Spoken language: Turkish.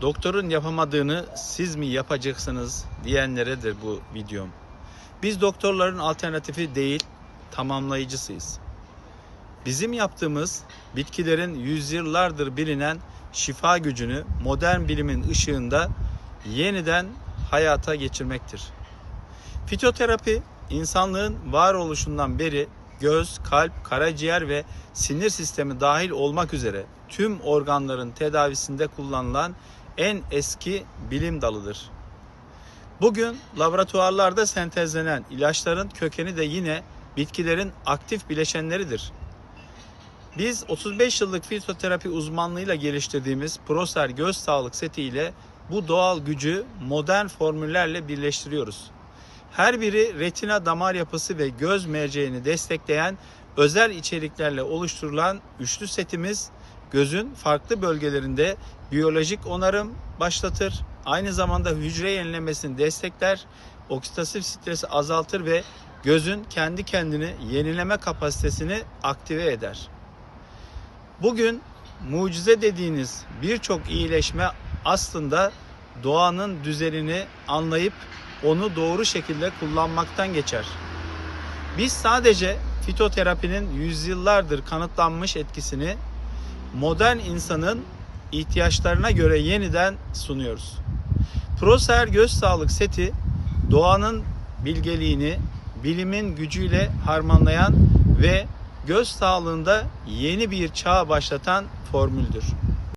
Doktorun yapamadığını siz mi yapacaksınız diyenleredir bu videom. Biz doktorların alternatifi değil, tamamlayıcısıyız. Bizim yaptığımız bitkilerin yüzyıllardır bilinen şifa gücünü modern bilimin ışığında yeniden hayata geçirmektir. Fitoterapi insanlığın varoluşundan beri göz, kalp, karaciğer ve sinir sistemi dahil olmak üzere tüm organların tedavisinde kullanılan en eski bilim dalıdır. Bugün laboratuvarlarda sentezlenen ilaçların kökeni de yine bitkilerin aktif bileşenleridir. Biz 35 yıllık fitoterapi uzmanlığıyla geliştirdiğimiz Proser göz sağlık seti ile bu doğal gücü modern formüllerle birleştiriyoruz. Her biri retina damar yapısı ve göz merceğini destekleyen özel içeriklerle oluşturulan üçlü setimiz gözün farklı bölgelerinde biyolojik onarım başlatır. Aynı zamanda hücre yenilemesini destekler, oksidatif stresi azaltır ve gözün kendi kendini yenileme kapasitesini aktive eder. Bugün mucize dediğiniz birçok iyileşme aslında doğanın düzenini anlayıp onu doğru şekilde kullanmaktan geçer. Biz sadece fitoterapinin yüzyıllardır kanıtlanmış etkisini modern insanın ihtiyaçlarına göre yeniden sunuyoruz. Proser Göz Sağlık Seti doğanın bilgeliğini bilimin gücüyle harmanlayan ve göz sağlığında yeni bir çağ başlatan formüldür.